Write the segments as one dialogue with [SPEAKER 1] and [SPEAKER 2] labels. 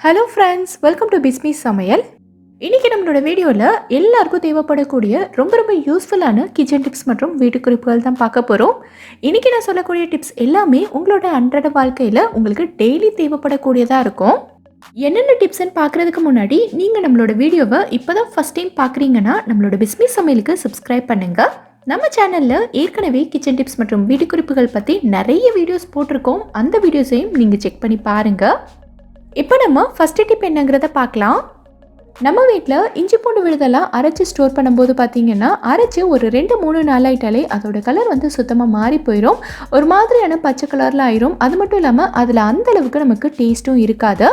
[SPEAKER 1] Hello friends welcome to Bismi சமையல் இன்றைக்கி நம்மளோட வீடியோவில் எல்லாருக்கும் தேவைப்படக்கூடிய ரொம்ப ரொம்ப யூஸ்ஃபுல்லான கிச்சன் டிப்ஸ் மற்றும் வீட்டு குறிப்புகள் தான் பார்க்க போகிறோம் இன்றைக்கி நான் சொல்லக்கூடிய டிப்ஸ் எல்லாமே உங்களோட அன்றாட வாழ்க்கையில் உங்களுக்கு டெய்லி தேவைப்படக்கூடியதாக இருக்கும். என்னென்ன டிப்ஸ்ன்னு பார்க்குறதுக்கு முன்னாடி நீங்கள் நம்மளோட வீடியோவை இப்போ தான் ஃபஸ்ட் டைம் பார்க்குறீங்கன்னா நம்மளோட பிஸ்மி சமையலுக்கு சப்ஸ்கிரைப் பண்ணுங்கள் நம்ம சேனலில் ஏற்கனவே கிச்சன் டிப்ஸ் மற்றும் வீட்டு குறிப்புகள் பற்றி நிறைய வீடியோஸ் போட்டிருக்கோம். அந்த வீடியோஸையும் நீங்கள் செக் பண்ணி பாருங்கள் இப்போ நம்ம ஃபஸ்ட்டு டிப் என்னங்கிறத பார்க்கலாம். நம்ம வீட்டில் இஞ்சி பூண்டு விழுதெல்லாம் அரைச்சி ஸ்டோர் பண்ணும்போது பார்த்தீங்கன்னா அரைச்சி ஒரு ரெண்டு மூணு நாள் ஆயிட்டாலே அதோட கலர் வந்து சுத்தமாக மாறி போயிடும் ஒரு மாதிரியான பச்சை கலரில் ஆயிரும். அது மட்டும் இல்லாமல் அதில் அந்த அளவுக்கு நமக்கு டேஸ்ட்டும் இருக்காது.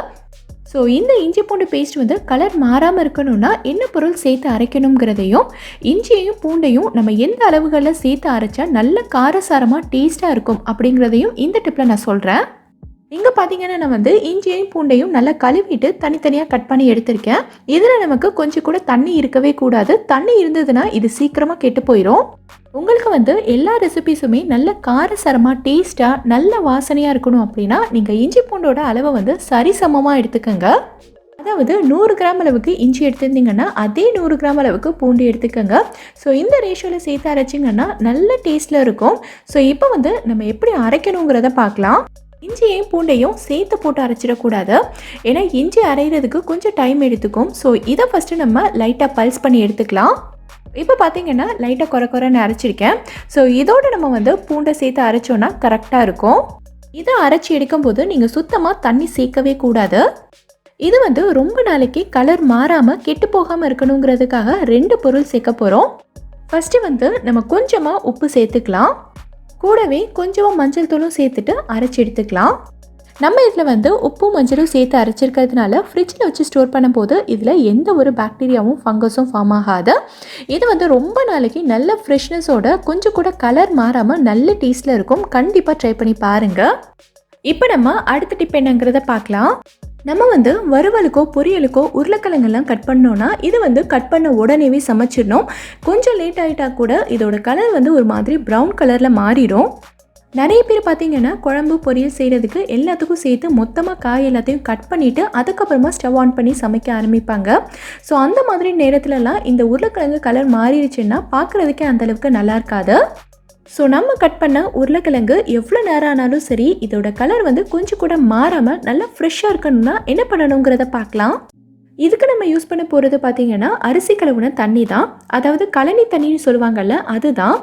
[SPEAKER 1] ஸோ இந்த இஞ்சி பூண்டு பேஸ்ட் வந்து கலர் மாறாமல் இருக்கணும்னா என்ன பொருள் சேர்த்து அரைக்கணுங்கிறதையும் இஞ்சியையும் பூண்டையும் நம்ம எந்த அளவுகளில் சேர்த்து அரைச்சா நல்ல காரசாரமாக டேஸ்ட்டாக இருக்கும் அப்படிங்கிறதையும் இந்த டிப்பில் நான் சொல்கிறேன் இங்கே பார்த்தீங்கன்னா நான் வந்து இஞ்சியையும் பூண்டையும் நல்லா கழுவிட்டு தனித்தனியாக கட் பண்ணி எடுத்திருக்கேன். இதில் நமக்கு கொஞ்சம் கூட தண்ணி இருக்கவே கூடாது. தண்ணி இருந்ததுன்னா இது சீக்கிரமாக கெட்டு போயிடும் உங்களுக்கு வந்து எல்லா ரெசிபிஸுமே நல்ல காரசரமாக டேஸ்ட்டாக நல்ல வாசனையாக இருக்கணும் அப்படின்னா நீங்கள் இஞ்சி பூண்டோட அளவை வந்து சரிசமமாக எடுத்துக்கோங்க. அதாவது நூறு கிராம் அளவுக்கு இஞ்சி எடுத்திருந்தீங்கன்னா அதே நூறு கிராம் அளவுக்கு பூண்டு எடுத்துக்கோங்க. ஸோ இந்த ரேஷியோவில் சேர்த்து அரைச்சிங்கன்னா நல்ல டேஸ்ட்டில் இருக்கும். ஸோ இப்போ வந்து நம்ம எப்படி அரைக்கணுங்கிறத பார்க்கலாம். இஞ்சியையும் பூண்டையும் சேர்த்து போட்டு அரைச்சிடக்கூடாது. ஏன்னா இஞ்சி அரைகிறதுக்கு கொஞ்சம் டைம் எடுத்துக்கும். ஸோ இதை ஃபஸ்ட்டு நம்ம லைட்டாக பல்ஸ் பண்ணி எடுத்துக்கலாம். இப்போ பார்த்தீங்கன்னா லைட்டாக குறை குறைன்னு அரைச்சிருக்கேன். ஸோ இதோட நம்ம வந்து பூண்டை சேர்த்து அரைச்சோன்னா கரெக்டாக இருக்கும். இதை அரைச்சி எடுக்கும்போது நீங்கள் சுத்தமாக தண்ணி சேர்க்கவே கூடாது. இது வந்து ரொம்ப நாளைக்கு கலர் மாறாமல் கெட்டு போகாமல் இருக்கணுங்கிறதுக்காக ரெண்டு பொருள் சேர்க்க போகிறோம் ஃபஸ்ட்டு வந்து நம்ம கொஞ்சமாக உப்பு சேர்த்துக்கலாம். கூடவே கொஞ்சமாக மஞ்சள் தூளும் சேர்த்துட்டு அரைச்சி எடுத்துக்கலாம். நம்ம இதில் வந்து உப்பும் மஞ்சளும் சேர்த்து அரைச்சிருக்கிறதுனால ஃப்ரிட்ஜில் வச்சு ஸ்டோர் பண்ணும்போது இதில் எந்த ஒரு பாக்டீரியாவும் ஃபங்கஸும் ஃபார்ம் ஆகாது. இது வந்து ரொம்ப நாளைக்கு நல்ல ஃப்ரெஷ்னஸோட கொஞ்சம் கூட கலர் மாறாமல் நல்ல டேஸ்ட்டில் இருக்கும். கண்டிப்பாக ட்ரை பண்ணி பாருங்கள் இப்போ நம்ம அடுத்த டிப் என்னங்கிறத பார்க்கலாம். நம்ம வந்து வறுவலுக்கோ பொரியலுக்கோ உருளைக்கிழங்கெல்லாம் கட் பண்ணோன்னா இது வந்து கட் பண்ண உடனேவே சமைச்சிடணும். கொஞ்சம் லேட் ஆகிட்டா கூட இதோட கலர் வந்து ஒரு மாதிரி ப்ரௌன் கலரில் மாறிடும். நிறைய பேர் பார்த்தீங்கன்னா குழம்பு பொரியல் செய்கிறதுக்கு எல்லாத்துக்கும் சேர்த்து மொத்தமாக காய் எல்லாத்தையும் கட் பண்ணிவிட்டு அதுக்கப்புறமா ஸ்டவ் ஆன் பண்ணி சமைக்க ஆரம்பிப்பாங்க. ஸோ அந்த மாதிரி நேரத்துலலாம் இந்த உருளைக்கிழங்கு கலர் மாறிடுச்சுன்னா பார்க்குறதுக்கே அந்தளவுக்கு நல்லா இருக்காது. ஸோ நம்ம கட் பண்ண உருளைக்கிழங்கு எவ்வளோ நேரம் ஆனாலும் சரி இதோட கலர் வந்து கொஞ்சம் கூட மாறாமல் நல்லா ஃப்ரெஷ்ஷாக இருக்கணும்னா என்ன பண்ணணுங்கிறத பார்க்கலாம். இதுக்கு நம்ம யூஸ் பண்ண போகிறது பார்த்தீங்கன்னா அரிசி கழுவுன தண்ணி தான். அதாவது கழனி தண்ணின்னு சொல்லுவாங்கல்ல அதுதான்.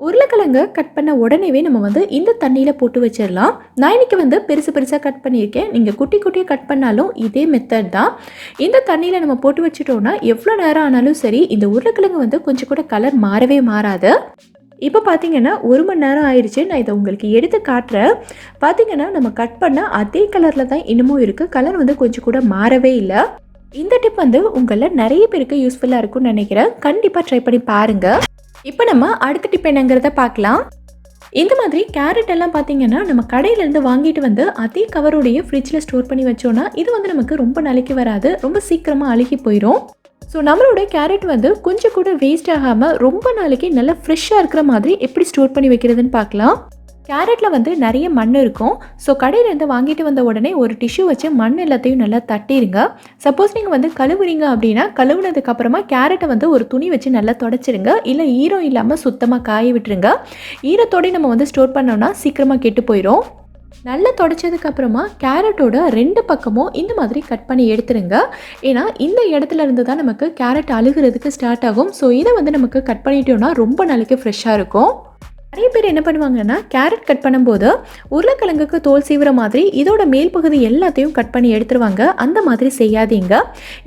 [SPEAKER 1] உருளைக்கிழங்கு கட் பண்ண உடனேவே நம்ம வந்து இந்த தண்ணியில் போட்டு வச்சிடலாம். நான் இன்னைக்கு வந்து பெருசு பெருசாக கட் பண்ணியிருக்கேன். நீங்கள் குட்டி குட்டியாக கட் பண்ணாலும் இதே மெத்தட் தான். இந்த தண்ணியில் நம்ம போட்டு வச்சிட்டோம்னா எவ்வளோ நேரம் ஆனாலும் சரி இந்த உருளைக்கிழங்கு வந்து கொஞ்சம் கூட கலர் மாறவே மாறாது. இப்போ பார்த்தீங்கன்னா ஒரு மணி நேரம் ஆயிடுச்சு நான் இதை உங்களுக்கு எடுத்து காட்டுறேன். பார்த்தீங்கன்னா நம்ம கட் பண்ண அதே கலரில் தான் இன்னமும் இருக்குது கலர் வந்து கொஞ்சம் கூட மாறவே இல்லை. இந்த டிப் வந்து உங்களில் நிறைய பேருக்கு யூஸ்ஃபுல்லாக இருக்கும்னு நினைக்கிறேன். கண்டிப்பாக ட்ரை பண்ணி பாருங்கள் இப்போ நம்ம அடுத்த டிப் என்னங்கிறத பார்க்கலாம் இந்த மாதிரி கேரட் எல்லாம் பார்த்தீங்கன்னா நம்ம கடையிலேருந்து வாங்கிட்டு வந்து அதே கவருடைய ஃப்ரிட்ஜில் ஸ்டோர் பண்ணி வச்சோன்னா இது வந்து நமக்கு ரொம்ப நாளைக்கு வராது. ரொம்ப சீக்கிரமாக அழுகி போயிடும் ஸோ நம்மளோட கேரட் வந்து கொஞ்சம் கூட வேஸ்ட் ஆகாமல் ரொம்ப நாளைக்கு நல்லா ஃப்ரெஷ்ஷாக இருக்கிற மாதிரி எப்படி ஸ்டோர் பண்ணி வைக்கிறதுன்னு பார்க்கலாம். கேரட்டில் வந்து நிறைய மண் இருக்கும். ஸோ கடையிலேருந்து வாங்கிட்டு வந்த உடனே ஒரு டிஷ்யூ வச்சு மண் எல்லாத்தையும் நல்லா தட்டிடுங்க சப்போஸ் நீங்கள் வந்து கழுவுறீங்க அப்படின்னா கழுவுனதுக்கப்புறமா கேரட்டை வந்து ஒரு துணி வச்சு நல்லா தொடச்சிருங்க. இல்லை ஈரம் இல்லாமல் சுத்தமாக காய விட்டுருங்க. ஈரத்தோடய நம்ம வந்து ஸ்டோர் பண்ணோம்னா சீக்கிரமாக கெட்டு போயிடும் நல்லா தொடச்சதுக்கு அப்புறமா கேரட்டோட ரெண்டு பக்கமும் இந்த மாதிரி கட் பண்ணி எடுத்துருங்க. ஏன்னா இந்த இடத்துல இருந்து தான் நமக்கு கேரட் அழுகிறதுக்கு ஸ்டார்ட் ஆகும். ஸோ இதை வந்து நமக்கு கட் பண்ணிட்டோம்னா ரொம்ப நாளைக்கு ஃப்ரெஷ்ஷாக இருக்கும். நிறைய பேர் என்ன பண்ணுவாங்கன்னா கேரட் கட் பண்ணும்போது உருளைக்கிழங்குக்கு தோல் சீவுற மாதிரி இதோட மேல் பகுதி எல்லாத்தையும் கட் பண்ணி எடுத்துருவாங்க. அந்த மாதிரி செய்யாதீங்க.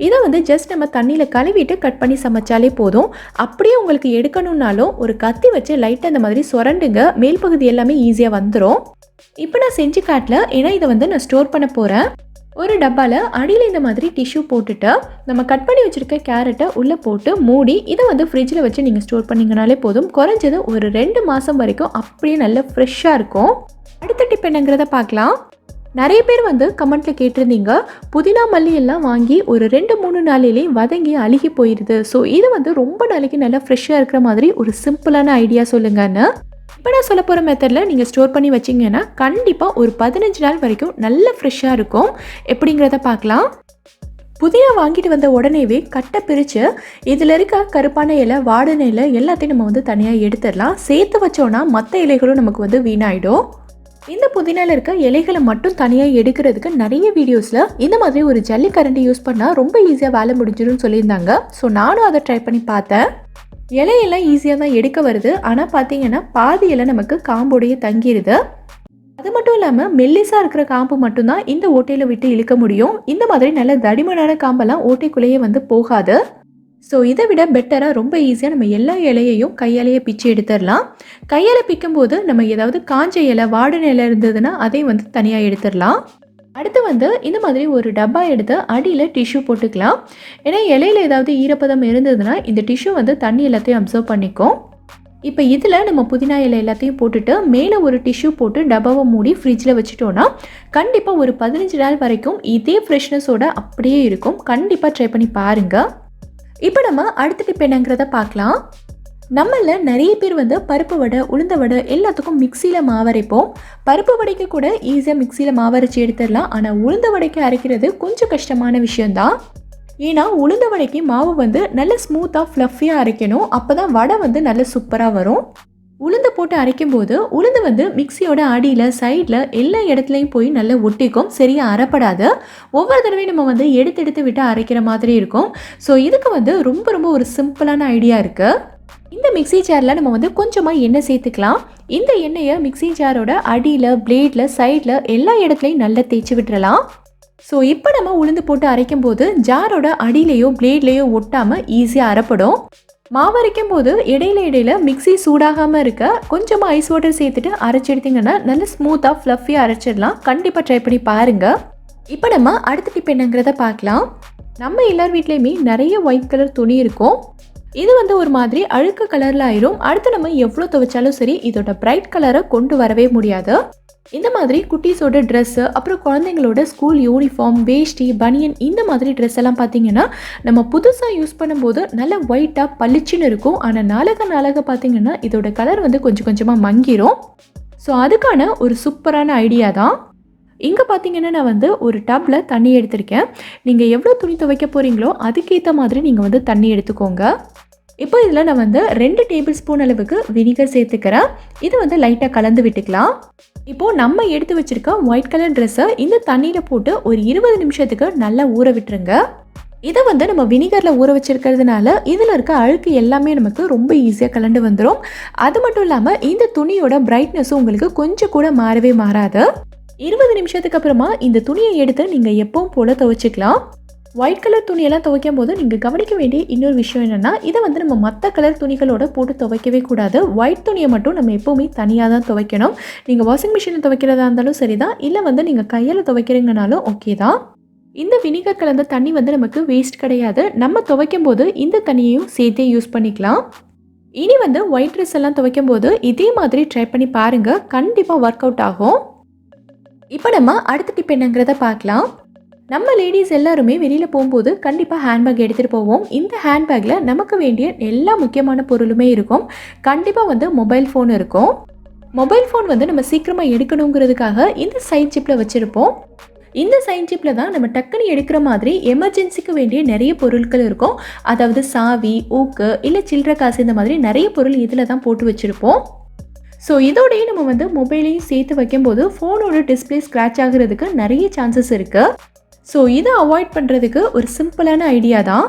[SPEAKER 1] இதை வந்து ஜஸ்ட் நம்ம தண்ணியில் கழுவிட்டு கட் பண்ணி சமைச்சாலே போதும். அப்படியே உங்களுக்கு எடுக்கணுன்னாலும் ஒரு கத்தி வச்சு லைட்டாக இந்த மாதிரி சுரண்டுங்க. மேல் பகுதி எல்லாமே ஈஸியாக வந்துடும் இப்போ நான் செஞ்சு காட்டல ஏன்னா இதை வந்து நான் ஸ்டோர் பண்ண போகிறேன் ஒரு டப்பாவில் அடியில் இந்த மாதிரி டிஷ்யூ போட்டுட்டு நம்ம கட் பண்ணி வச்சுருக்க கேரட்டை உள்ளே போட்டு மூடி இதை வந்து ஃப்ரிட்ஜில் வச்சு நீங்கள் ஸ்டோர் பண்ணிங்கனாலே போதும். குறைஞ்சது ஒரு ரெண்டு மாதம் வரைக்கும் அப்படியே நல்ல ஃப்ரெஷ்ஷாக இருக்கும். அடுத்த டிப் என்னங்கிறத பார்க்கலாம். நிறைய பேர் வந்து கமெண்ட்டில் கேட்டிருந்தீங்க புதினா மல்லி எல்லாம் வாங்கி ஒரு ரெண்டு மூணு நாளிலே வதங்கி அழுகி போயிடுது ஸோ இது வந்து ரொம்ப நாளைக்கு நல்லா ஃப்ரெஷ்ஷாக இருக்கிற மாதிரி ஒரு சிம்பிளான ஐடியா சொல்லுங்கன்னு. இப்போ நான் சொல்ல போகிற மெத்தடில் நீங்கள் ஸ்டோர் பண்ணி வச்சிங்கன்னா கண்டிப்பாக ஒரு பதினஞ்சு நாள் வரைக்கும் நல்ல ஃப்ரெஷ்ஷாக இருக்கும். எப்படிங்கிறத பார்க்கலாம். புதினா வாங்கிட்டு வந்த உடனேவே கட்டை பிரித்து இதில் இருக்க கருப்பான இலை வாடன இலை எல்லாத்தையும் நம்ம வந்து தனியாக எடுத்துடலாம். சேர்த்து வச்சோன்னா மற்ற இலைகளும் நமக்கு வந்து வீணாயிடும். இந்த புதினால இருக்க இலைகளை மட்டும் தனியாக எடுக்கிறதுக்கு நிறைய வீடியோஸில் இந்த மாதிரி ஒரு ஜல்லிக்கரண்டி யூஸ் பண்ணால் ரொம்ப ஈஸியாக வேலை முடிஞ்சிடும்னு சொல்லியிருந்தாங்க. ஸோ நானும் அதை ட்ரை பண்ணி பார்த்தேன். இலையெல்லாம் ஈஸியாக தான் எடுக்க வருது. ஆனால் பார்த்தீங்கன்னா பாதி இலை நமக்கு காம்போடையே தங்கிடுது அது மட்டும் இல்லாமல் மெல்லிஸாக இருக்கிற காம்பு மட்டும்தான் இந்த ஓட்டையில் விட்டு இழுக்க முடியும். இந்த மாதிரி நல்ல தடிமனான காம்பெல்லாம் ஓட்டைக்குள்ளேயே வந்து போகாது. ஸோ இதை விட பெட்டராக ரொம்ப ஈஸியாக நம்ம எல்லா இலையையும் கையாலேயே பிச்சு எடுத்துடலாம். கையால் பிக்கும்போது நம்ம ஏதாவது காஞ்ச இலை வாடின இலை இருந்ததுன்னா அதையும் வந்து தனியாக எடுத்துடலாம். அடுத்து வந்து இந்த மாதிரி ஒரு டப்பா எடுத்து அடியில் டிஷ்யூ போட்டுக்கலாம். ஏன்னா இலையில ஏதாவது ஈரப்பதம் இருந்ததுன்னா இந்த டிஷ்யூ வந்து தண்ணி எல்லாத்தையும் அப்சர்வ் பண்ணிக்கும். இப்போ இதில் நம்ம புதினா இலை எல்லாத்தையும் போட்டுட்டு மேலே ஒரு டிஷ்யூ போட்டு டப்பாவை மூடி ஃப்ரிட்ஜில் வச்சுட்டோன்னா கண்டிப்பாக ஒரு பதினஞ்சு நாள் வரைக்கும் இதே ஃப்ரெஷ்னஸோட அப்படியே இருக்கும். கண்டிப்பாக ட்ரை பண்ணி பாருங்கள் இப்போ நம்ம அடுத்த டிப் என்னங்கிறத பார்க்கலாம். நம்மள நிறைய பேர் வந்து பருப்பு வடை உளுந்த வடை எல்லாத்துக்கும் மிக்சியில் மாவரைப்போம். பருப்பு வடைக்கு கூட ஈஸியாக மிக்சியில் மாவரைச்சி எடுத்துடலாம். ஆனால் உளுந்த வடைக்கு அரைக்கிறது கொஞ்சம் கஷ்டமான விஷயம்தான். ஏன்னா உளுந்த வடைக்கு மாவு வந்து நல்ல ஸ்மூத்தாக ஃப்ளஃபியாக அரைக்கணும். அப்போ தான் வடை வந்து நல்ல சூப்பராக வரும். உளுந்து போட்டு அரைக்கும் போது உளுந்து வந்து மிக்சியோட அடியில் சைடில் எல்லா இடத்துலையும் போய் நல்லா ஒட்டிக்கும். சரியாக அரைப்படாது. ஒவ்வொரு தடவையும் நம்ம வந்து எடுத்து எடுத்து விட்டு அரைக்கிற மாதிரி இருக்கும். ஸோ இதுக்கு வந்து ரொம்ப ரொம்ப ஒரு சிம்பிளான ஐடியா இருக்குது இந்த மிக்ஸி ஜாரில் நம்ம வந்து கொஞ்சமாக எண்ணெய் சேர்த்துக்கலாம். இந்த எண்ணெயை மிக்ஸி ஜாரோட அடியில் பிளேடில் சைடில் எல்லா இடத்துலையும் நல்லா தேய்ச்சி விட்டுறலாம். ஸோ இப்போ நம்ம உளுந்து போட்டு அரைக்கும் போது ஜாரோட அடியிலையோ பிளேட்லேயோ ஒட்டாமல் ஈஸியாக அரைப்படும். மாவு அரைக்கும் போது இடையில இடையில மிக்ஸி சூடாகாமல் இருக்க கொஞ்சமாக ஐஸ் வாட்டர் சேர்த்துட்டு அரைச்சிடுத்திங்கன்னா நல்ல ஸ்மூத்தாக ஃப்ளஃபியாக அரைச்சிடலாம். கண்டிப்பாக ட்ரை பண்ணி பாருங்கள் இப்போ நம்ம அடுத்த டிப் என்னங்கிறத பார்க்கலாம். நம்ம எல்லார் வீட்லேயுமே நிறைய ஒயிட் கலர் துணி இருக்கும். இது வந்து ஒரு மாதிரி அழுக்கு கலரில் ஆயிரும். அடுத்து நம்ம எவ்வளோ துவைச்சாலும் சரி இதோட பிரைட் கலரை கொண்டு வரவே முடியாது. இந்த மாதிரி குட்டீஸோட ட்ரெஸ்ஸு அப்புறம் குழந்தைங்களோட ஸ்கூல் யூனிஃபார்ம் வேஷ்டி பனியன் இந்த மாதிரி ட்ரெஸ் எல்லாம் பார்த்தீங்கன்னா நம்ம புதுசாக யூஸ் பண்ணும்போது நல்ல ஒயிட்டாக பளிச்சுன்னு இருக்கும். ஆனால் நாளக நாளக பார்த்தீங்கன்னா இதோட கலர் வந்து கொஞ்சம் கொஞ்சமாக மங்கிரும். ஸோ அதுக்கான ஒரு சூப்பரான ஐடியா தான். இங்கே பார்த்தீங்கன்னா நான் வந்து ஒரு டப்பில் தண்ணி எடுத்திருக்கேன். நீங்கள் எவ்வளோ துணி துவைக்க போகிறீங்களோ அதுக்கேற்ற மாதிரி நீங்கள் வந்து தண்ணி எடுத்துக்கோங்க. இப்போ இதில் நான் வந்து ரெண்டு டேபிள் ஸ்பூன் அளவுக்கு வினிகர் சேர்த்துக்கிறேன். இது வந்து லைட்டாக கலந்து விட்டுக்கலாம். இப்போது நம்ம எடுத்து வச்சுருக்க ஒயிட் கலர் ட்ரெஸ்ஸை இந்த தண்ணியில் போட்டு ஒரு இருபது நிமிஷத்துக்கு நல்லா ஊற விட்டுருங்க. இதை வந்து நம்ம வினிகரில் ஊற வச்சுருக்கிறதுனால இதில் இருக்க அழுக்கு எல்லாமே நமக்கு ரொம்ப ஈஸியாக கலண்டு வந்துடும் அது மட்டும் இல்லாமல் இந்த துணியோட பிரைட்னஸும் உங்களுக்கு கொஞ்சம் கூட மாறவே மாறாது. இருபது நிமிஷத்துக்கு அப்புறமா இந்த துணியை எடுத்து நீங்கள் எப்பவும் போல் துவைச்சிக்கலாம். ஒயிட் கலர் துணியெல்லாம் துவைக்கும் போது நீங்கள் கவனிக்க வேண்டிய இன்னொரு விஷயம் என்னென்னா இதை வந்து நம்ம மற்ற கலர் துணிகளோட போட்டு துவைக்கவே கூடாது. ஒயிட் துணியை மட்டும் நம்ம எப்போவுமே தனியாக தான் துவைக்கணும். நீங்கள் வாஷிங் மிஷினில் துவைக்கிறதா இருந்தாலும் சரி தான் இல்லை வந்து நீங்கள் கையில் துவைக்கிறீங்கனாலும் ஓகே தான். இந்த வினிகர் கலந்த தண்ணி வந்து நமக்கு வேஸ்ட் கிடையாது. நம்ம துவைக்கும் போது இந்த தண்ணியையும் சேர்த்தே யூஸ் பண்ணிக்கலாம். இனி வந்து ஒயிட் ட்ரெஸ் எல்லாம் துவைக்கும் போது இதே மாதிரி ட்ரை பண்ணி பாருங்கள் கண்டிப்பாக ஒர்க் அவுட் ஆகும். இப்போ நம்ம அடுத்த டிப் என்னங்கிறத பார்க்கலாம். நம்ம லேடிஸ் எல்லாருமே வெளியில் போகும்போது கண்டிப்பாக ஹேண்ட்பேக் எடுத்துகிட்டு போவோம். இந்த ஹேண்ட்பேக்கில் நமக்கு வேண்டிய எல்லா முக்கியமான பொருளுமே இருக்கும். கண்டிப்பாக வந்து மொபைல் ஃபோன் இருக்கும். மொபைல் ஃபோன் வந்து நம்ம சீக்கிரமாக எடுக்கணுங்கிறதுக்காக இந்த சைட் சிப்பில் வச்சுருப்போம். இந்த சைன் சிப்பில் தான் நம்ம டக்குன்னு எடுக்கிற மாதிரி எமர்ஜென்சிக்கு வேண்டிய நிறைய பொருட்கள் இருக்கும். அதாவது சாவி ஊக்கு இல்லை சில்லற காசு இந்த மாதிரி நிறைய பொருள் இதில் தான் போட்டு வச்சுருப்போம். ஸோ இதோடய நம்ம வந்து மொபைலையும் சேர்த்து வைக்கும்போது ஃபோனோட டிஸ்பிளே ஸ்க்ராட்ச் ஆகுறதுக்கு நிறைய சான்சஸ் இருக்குது ஸோ இதை அவாய்ட் பண்ணுறதுக்கு ஒரு சிம்பிளான ஐடியா தான்.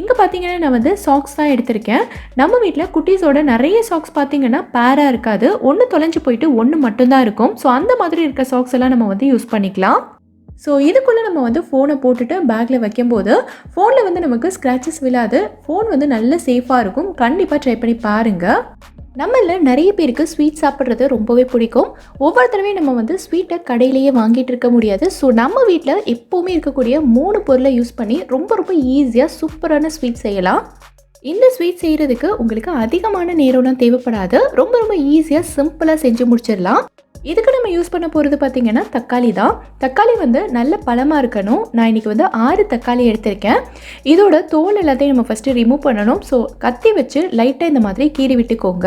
[SPEAKER 1] இங்கே பார்த்தீங்கன்னா நான் வந்து சாக்ஸ் தான் எடுத்திருக்கேன். நம்ம வீட்டில் குட்டீஸோட நிறைய சாக்ஸ் பார்த்தீங்கன்னா பேராக இருக்காது. ஒன்று தொலைஞ்சு போயிட்டு ஒன்று மட்டும்தான் இருக்கும். ஸோ அந்த மாதிரி இருக்க சாக்ஸ் எல்லாம் நம்ம வந்து யூஸ் பண்ணிக்கலாம். ஸோ இதுக்குள்ளே நம்ம வந்து ஃபோனை போட்டுட்டு பேக்கில் வைக்கும்போது ஃபோனில் வந்து நமக்கு ஸ்க்ராச்சஸ் விழாது. ஃபோன் வந்து நல்ல சேஃபாக இருக்கும். கண்டிப்பாக ட்ரை பண்ணி பாருங்கள் நம்மள நிறைய பேருக்கு ஸ்வீட் சாப்பிட்றது ரொம்பவே பிடிக்கும். ஒவ்வொரு தடவையும் நம்ம வந்து ஸ்வீட்டை கடையிலேயே வாங்கிட்டு இருக்க முடியாது. ஸோ நம்ம வீட்டில் எப்போவுமே இருக்கக்கூடிய மூணு பொருளை யூஸ் பண்ணி ரொம்ப ரொம்ப ஈஸியாக சூப்பரான ஸ்வீட் செய்யலாம். இந்த ஸ்வீட் செய்கிறதுக்கு உங்களுக்கு அதிகமான நேரம்லாம் தேவைப்படாது. ரொம்ப ரொம்ப ஈஸியாக சிம்பிளாக செஞ்சு முடிச்சிடலாம். இதுக்கு நம்ம யூஸ் பண்ண போகிறது பார்த்திங்கன்னா தக்காளி தான். தக்காளி வந்து நல்ல பழமாக இருக்கணும். நான் இன்றைக்கி வந்து ஆறு தக்காளி எடுத்திருக்கேன். இதோட தோல் எல்லாத்தையும் நம்ம ஃபஸ்ட்டு ரிமூவ் பண்ணணும். ஸோ கத்தி வச்சு லைட்டாக இந்த மாதிரி கீறி விட்டுக்கோங்க.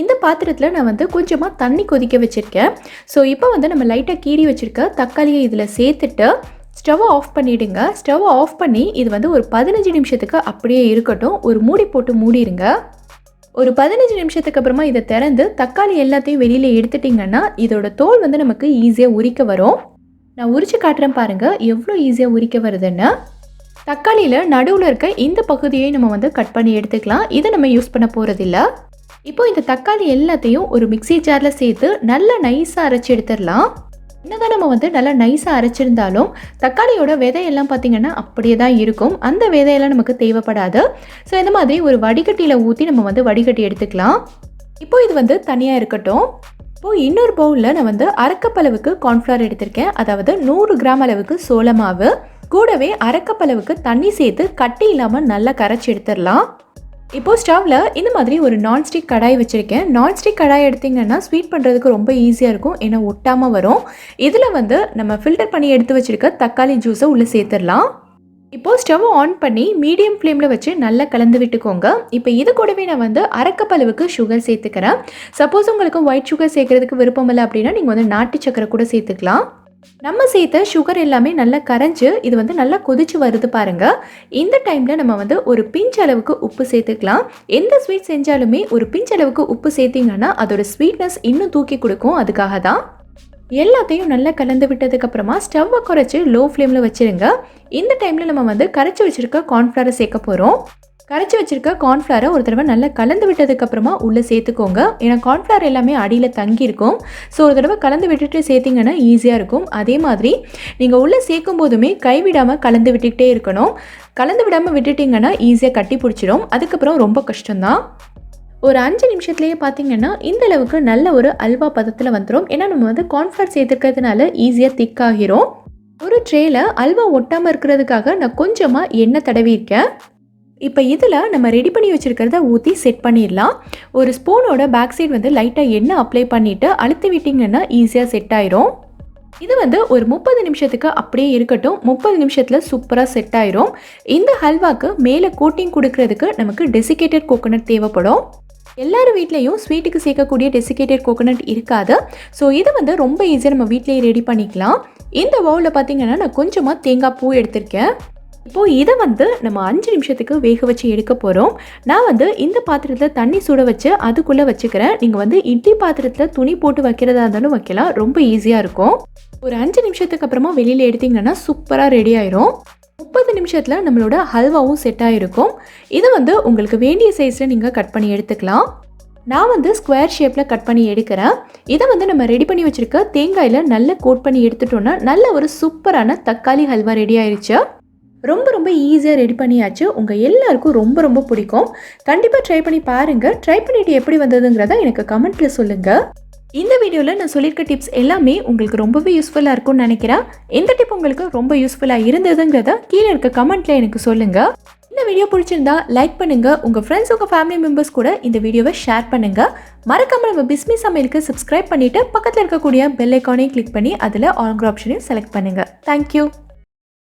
[SPEAKER 1] இந்த பாத்திரத்தில் நான் வந்து கொஞ்சமாக தண்ணி கொதிக்க வச்சுருக்கேன். ஸோ இப்போ வந்து நம்ம லைட்டாக கீறி வச்சுருக்க தக்காளியை இதில் சேர்த்துட்டு ஸ்டவ்வை ஆஃப் பண்ணிவிடுங்க ஸ்டவ்வை ஆஃப் பண்ணி இது வந்து ஒரு பதினஞ்சு நிமிஷத்துக்கு அப்படியே இருக்கட்டும். ஒரு மூடி போட்டு மூடிடுங்க ஒரு பதினஞ்சு நிமிஷத்துக்கு அப்புறமா இதை திறந்து தக்காளி எல்லாத்தையும் வெளியில் எடுத்துட்டிங்கன்னா இதோட தோல் வந்து நமக்கு ஈஸியாக உரிக்க வரும். நான் உரித்து காட்டுறேன் பாருங்கள் எவ்வளோ ஈஸியாக உரிக்க வருதுன்னு. தக்காளியில் நடுவில் இருக்க இந்த பகுதியை நம்ம வந்து கட் பண்ணி எடுத்துக்கலாம். இதை நம்ம யூஸ் பண்ண போகிறதில்ல இப்போ இந்த தக்காளி எல்லாத்தையும் ஒரு மிக்ஸி ஜாரில் சேர்த்து நல்லா நைஸாக அரைச்சி எடுத்துடலாம். என்னதான் நம்ம வந்து நல்லா நைஸாக அரைச்சிருந்தாலும் தக்காளியோட விதையெல்லாம் பார்த்திங்கன்னா அப்படியே தான் இருக்கும். அந்த விதையெல்லாம் நமக்கு தேவைப்படாது. ஸோ இந்த மாதிரி ஒரு வடிகட்டியில் ஊற்றி நம்ம வந்து வடிகட்டி எடுத்துக்கலாம். இப்போ இது வந்து தனியாக இருக்கட்டும். இப்போது இன்னொரு பவுலில் நான் வந்து அரைக்கப்பளவுக்கு கார்ன்ஃப்ளவர் எடுத்திருக்கேன். அதாவது நூறு கிராம் அளவுக்கு சோளமாவு கூடவே அரைக்கப்பளவுக்கு தண்ணி சேர்த்து கட்டி இல்லாமல் நல்லா கரைச்சி எடுத்துடலாம். இப்போது ஸ்டவ்வில் இந்த மாதிரி ஒரு நான்ஸ்டிக் கடாய் வச்சுருக்கேன். நான்ஸ்டிக் கடாய் எடுத்திங்கன்னா ஸ்வீட் பண்ணுறதுக்கு ரொம்ப ஈஸியாக இருக்கும். ஏன்னா ஒட்டாமல் வரும். இதில் வந்து நம்ம ஃபில்டர் பண்ணி எடுத்து வச்சுருக்க தக்காளி ஜூஸை உள்ளே சேர்த்துடலாம். இப்போது ஸ்டவ் ஆன் பண்ணி மீடியம் ஃப்ளேமில் வச்சு நல்லா கலந்து விட்டுக்கோங்க. இப்போ இது கூடவே நான் வந்து அரைக்கப்பளவுக்கு சுகர் சேர்த்துக்கிறேன். சப்போஸ் உங்களுக்கு ஒயிட் சுகர் சேர்க்கறதுக்கு விருப்பம் இல்லை அப்படின்னா நீங்கள் வந்து நாட்டு சக்கரை கூட சேர்த்துக்கலாம். நம்ம சேர்த்த சுகர் எல்லாமே நல்லா கரைஞ்சு இது வந்து நல்லா கொதிச்சு வருது பாருங்க. இந்த டைமில் நம்ம வந்து ஒரு பிஞ்ச் அளவுக்கு உப்பு சேர்த்துக்கலாம். எந்த ஸ்வீட் செஞ்சாலுமே ஒரு பிஞ்ச் அளவுக்கு உப்பு சேர்த்திங்கன்னா அதோட ஸ்வீட்னஸ் இன்னும் தூக்கி கொடுக்கும். அதுக்காக தான் எல்லாத்தையும் நல்லா கலந்து விட்டதுக்கப்புறமா ஸ்டவ்வை குறைச்சி லோ ஃப்ளேமில் வச்சுருங்க. இந்த டைமில் நம்ம வந்து கரைச்சி வச்சுருக்க கார்ன்ஃப்ளவரை சேர்க்க போகிறோம் கரைச்சி வச்சிருக்க கார்ன்ஃப்ளாரை ஒரு தடவை நல்லா கலந்து விட்டதுக்கப்புறமா உள்ளே சேர்த்துக்கோங்க. ஏன்னா கார்ன்ஃப்ளார் எல்லாமே அடியில் தங்கியிருக்கும். ஸோ ஒரு தடவை கலந்து விட்டுட்டு சேர்த்திங்கன்னா ஈஸியாக இருக்கும். அதே மாதிரி நீங்கள் உள்ளே சேர்க்கும் போதுமே கைவிடாமல் கலந்து விட்டுக்கிட்டே இருக்கணும். கலந்து விடாமல் விட்டுட்டிங்கன்னா ஈஸியாக கட்டி பிடிச்சிடும். அதுக்கப்புறம் ரொம்ப கஷ்டம்தான். ஒரு அஞ்சு நிமிஷத்துலேயே பார்த்தீங்கன்னா இந்த அளவுக்கு நல்ல ஒரு அல்வா பதத்தில் வந்துடும் ஏன்னா நம்ம வந்து கார்ன்ஃப்ளார் சேர்த்துக்கிறதுனால ஈஸியாக திக்காகிரும் ஒரு ட்ரேயில் அல்வா ஒட்டாமல் இருக்கிறதுக்காக நான் கொஞ்சமாக எண்ணெய் தடவியிருக்கேன். இப்போ இதில் நம்ம ரெடி பண்ணி வச்சுருக்கிறத ஊற்றி செட் பண்ணிடலாம். ஒரு ஸ்பூனோட பேக் சைடு வந்து லைட்டாக எண்ணெய் அப்ளை பண்ணிவிட்டு அழுத்தி விட்டிங்கன்னா ஈஸியாக செட் ஆயிரும். இது வந்து ஒரு முப்பது நிமிஷத்துக்கு அப்படியே இருக்கட்டும். முப்பது நிமிஷத்தில் சூப்பராக செட் ஆயிரும். இந்த ஹல்வாக்கு மேலே கோட்டிங் கொடுக்கறதுக்கு நமக்கு டெசிகேட்டட் கோகோனட் தேவைப்படும். எல்லார் வீட்லேயும் ஸ்வீட்டுக்கு சேர்க்கக்கூடிய டெசிகேட்டட் கோகோனட் இருக்காது. ஸோ இது வந்து ரொம்ப ஈஸியாக நம்ம வீட்லேயே ரெடி பண்ணிக்கலாம். இந்த பவுலில் பார்த்தீங்கன்னா நான் கொஞ்சமாக தேங்காய் பூ எடுத்திருக்கேன். இப்போது இதை வந்து நம்ம அஞ்சு நிமிஷத்துக்கு வேக வச்சு எடுக்க போகிறோம் நான் வந்து இந்த பாத்திரத்தில் தண்ணி சுட வச்சு அதுக்குள்ளே வச்சுக்கிறேன். நீங்கள் வந்து இட்லி பாத்திரத்தில் துணி போட்டு வைக்கிறதா இருந்தாலும் வைக்கலாம். ரொம்ப ஈஸியாக இருக்கும். ஒரு அஞ்சு நிமிஷத்துக்கு அப்புறமா வெளியில் எடுத்திங்கன்னா சூப்பராக ரெடி ஆயிரும். முப்பது நிமிஷத்தில் நம்மளோட ஹல்வாவும் செட் ஆகிருக்கும் இதை வந்து உங்களுக்கு வேண்டிய சைஸில் நீங்கள் கட் பண்ணி எடுத்துக்கலாம். நான் வந்து ஸ்கொயர் ஷேப்பில் கட் பண்ணி எடுக்கிறேன். இதை வந்து நம்ம ரெடி பண்ணி வச்சுருக்க தேங்காயில் நல்லா கோட் பண்ணி எடுத்துட்டோன்னா நல்ல ஒரு சூப்பரான தக்காளி ஹல்வா ரெடி ஆயிடுச்சு ரொம்ப ரொம்ப ஈஸியாக ரெடி பண்ணியாச்சு. உங்கள் எல்லாருக்கும் ரொம்ப ரொம்ப பிடிக்கும். கண்டிப்பாக ட்ரை பண்ணி பாருங்கள் ட்ரை பண்ணிவிட்டு எப்படி வந்ததுங்கிறத எனக்கு கமெண்ட்டில் சொல்லுங்கள் இந்த வீடியோவில் நான் சொல்லியிருக்க டிப்ஸ் எல்லாமே உங்களுக்கு ரொம்பவே யூஸ்ஃபுல்லாக இருக்கும்னு நினைக்கிறேன். எந்த டிப் உங்களுக்கு ரொம்ப யூஸ்ஃபுல்லாக இருந்ததுங்கிறத கீழே இருக்க கமெண்ட்டில் எனக்கு சொல்லுங்கள் இந்த வீடியோ பிடிச்சிருந்தா லைக் பண்ணுங்கள் உங்கள் ஃப்ரெண்ட்ஸ் உங்கள் ஃபேமிலி மெம்பர்ஸ் கூட இந்த வீடியோவை ஷேர் பண்ணுங்கள் மறக்காமல் நம்ம பிஸ்மி சமையலுக்கு சப்ஸ்கிரைப் பண்ணிவிட்டு பக்கத்தில் இருக்கக்கூடிய பெல் ஐக்கானையும் கிளிக் பண்ணி அதில் ஆல்கிற ஆப்ஷனையும் செலக்ட் பண்ணுங்கள் தேங்க்யூ